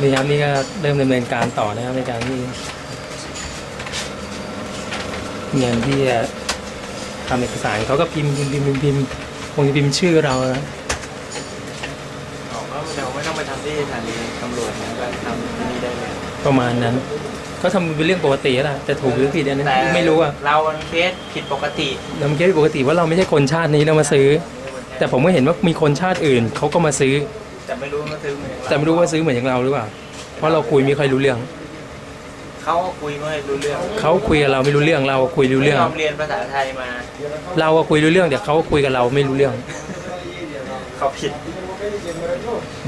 นี่ครับนี่ก็เริ่มดำเนินการต่อนะครับในการที่เงินที่จะทำเอกสารเขาก็พิมพ์พิมพ์พิมพ์พิมพ์พิมพ์คงจะพิมพ์ชื่อเรานะบอกว่าเราไม่ต้องไปทำที่สถานีตำรวจนะก็ทำที่นี่ได้เลยประมาณนั้น ก็ทำเป็นเรื่องปกติแล้วล่ะจะถูกหรือผิดอันนี้ไม่รู้อะเรามันเคสผิดปกติเราคิดปกติว่าเราไม่ใช่คนชาตินี้เรามาซื้อ แต่ผมก็เห็นว่ามีคนชาติอื่นเขาก็มาซื้อ แต่ไม่รู้ว่าซื้อเหมือนเา แต่ไม่รู้ว่าซื้อเหมือนอย่างเราหรือเปล่า เพราะเราคุยไม่ค่อยรู้เรื่อง เขาก็คุยไม่รู้เรื่อง เขาคุยกับเราไม่รู้เรื่องเราคุยรู้เรื่อง ไม่ยอมเรียนภาษาไทยมา เราก็คุยรู้เรื่องแต่เขาคุยกับเราไม่รู้เรื่อง เขาผิด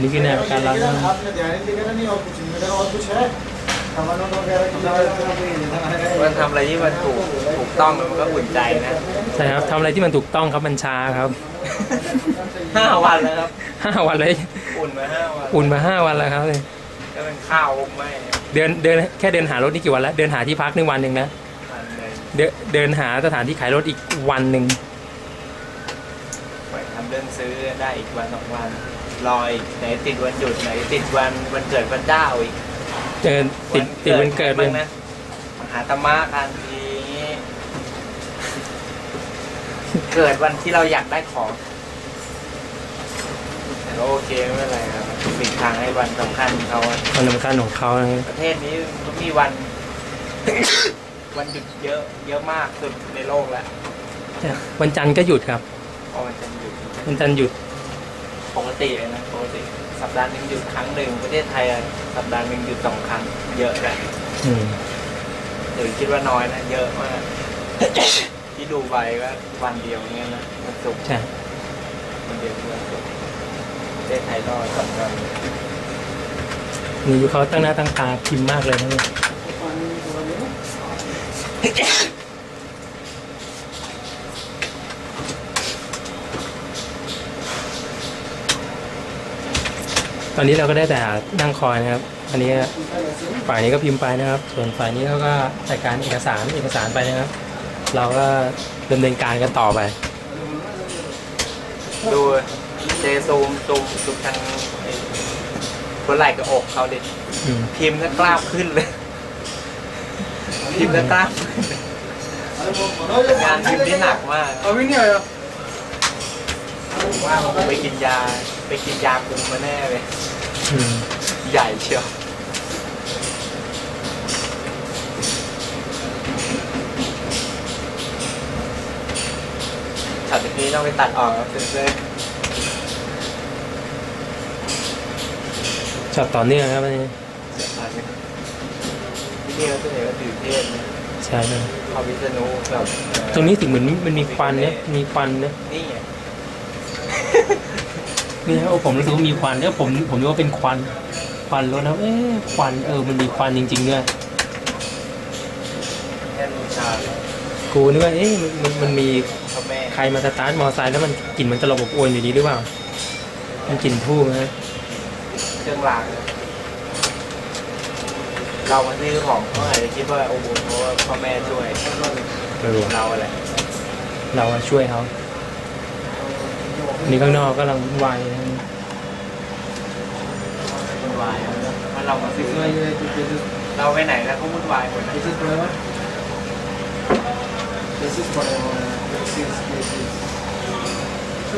นี่คือแนวการรับ आपने ध्यान ही देगा नहीं और कुछ नहीं मेरा और कुछ है सामानों वगैरह कीว่าทำอะไรที่มันถูกถูก ต้องมันก็อุ่นใจนะใช่ครับทำอะไรที่มันถูกต้องครับมันช้าครับ ห้าวันแล้วครับ ห้าวันเลย อุ่นมาห้าวันอุ่นมาห้าวันแล้วครับ ก็เป็นข้าวไม่เดินเดินแค่เดินหารถนี่กี่วันแล้ว เดินหาที่พักหนึ่งวันหนึ่งนะมันเลยเดินเดินหาสถานที่ขายรถอีกวันหนึ่งไปทำเรื่องซื้อได้อีกวันสองวันรออีกไหนติดวันหยุดไหนติดวันวันเกิดพระเจ้าอีกเดินติดติดวันเกิดเลยบ้างนะมหาตมะกันทีนี้ เกิดวันที่เราอยากได้ของแต่ก็โอเคไม่เป็นไรครับปิดทางให้วันสำคัญเขาอะความสำคัญของเขานะประเทศนี้ก็มีวัน วันหยุดเยอะ เยอะมากสุดในโลกแล้ววันจันทร์ก็หยุดครับเพราะมันจะหยุดวันจันทร์หยุดปกติเลยนะปกติสัปดาห์หนึ่งหยุดครั้งหนึ่งประเทศไทยอะสัปดาห์หนึ่งหยุดสองครั้งเยอะแหละอืมหรือคิดว่าน้อยนะเยอะมาก ที่ดูใบก็วันเดียวเงี้ยนะมันสุกร์ใช่ วันเดียวที่วันศุกร์ประเทศไทยก็สำคัญนี่เขาตั้งหน้าตั้งตาพิมพ์มากเลยนะเนี่ยตอนนี้เราก็ได้แต่นั่งคอยนะครับ อันนี้ฝ่ายนี้ก็พิมพ์ไปนะครับ ส่วนฝ่ายนี้เขาก็จัดการเอกสารเอกสารไปนะครับ เราก็ดำเนินการกันต่อไป ดูเจซูมซูมซูมทางหัวไหล่กับอกเขาดิอืพิมพ์ก็กล้ามขึ้นเลย พิมพ์ก็กล้ามขึ้นงานพิมพ์ที่หนักมาก เอาวิ่งเนี่ยเหรว่าผมไปกินยา ไปกินยาคุมมาแน่เลยใหญ่เชียว ตนี้ต้องไปตัดออกครับเพื่อนช็อตต่อเนื่องครับอันนี้ๆที่นี่ก็ตัวเองก็ถือเทศนะใช่เลยพอวิษณุกับเอ่อตรงนี้ถึงเหมือนมันมีควันเนี่ยมีควันเนี่ยนี่ไงนี่ครับผมรู้สึกว่ามีควันเนี่ยผมผมนึกว่าเป็นควันควันรถนะเอ๊ะควันเออมันมีควันจริงๆด้วย แค่ลูกชาเลย กูนึกว่าเอ๊ะมันมันมันมีพ่อแม่ใครมาสตาร์ทมอไซค์แล้วมันกลิ่นมันตลบอบอวนอยู่ดีหรือเปล่า มันกลิ่นทู่นะเครื่องรางเนี่ยเรามาซื้อของเขาอาจจะคิดว่าโอ้โหเพราะว่าพ่อแม่ช่วยไม่รู้เราอะไรเราอะช่วยเขานี่ข้างนอกก็กำลังวุ่นวายนะวุ่นวายนะถ้าเรามาซื้อเราไปไหนแล้วก็วุ่นวายหมดนะ So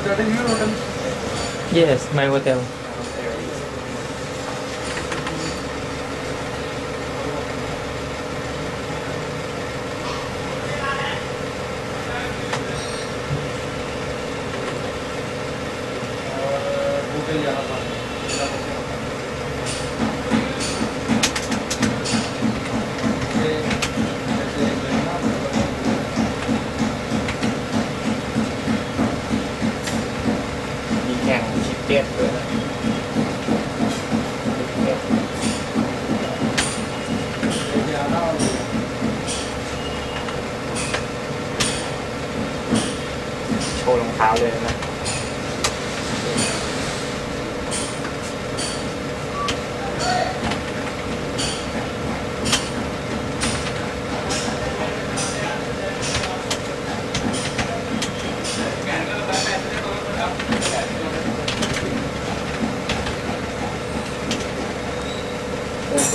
that is your hotel? Yes, my hotel. าวเลยนะ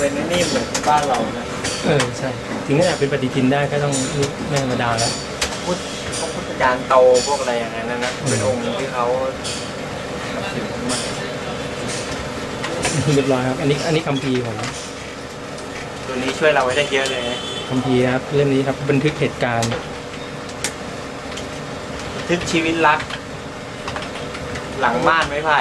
เป็นิ่มเหมืบ้านเราเนะ เออ ใช่ ถึงขนาดเป็นปฏิทินได้ก็ต้องแม่มารมดาแล้ว จารย์โตพวกอะไรอย่างนั้นนะนะเป็นองค์ที่เขานับถือมากเรียบร้อยครับ อันนี้อันนี้คัมภีร์ผมตัวนี้ช่วยเราไว้ได้เยอะเลยนะคัมภีร์ครับเล่มนี้ครับบันทึกเหตุการณ์ทึกชีวิตรัก หลังบ้านไม้ไผ่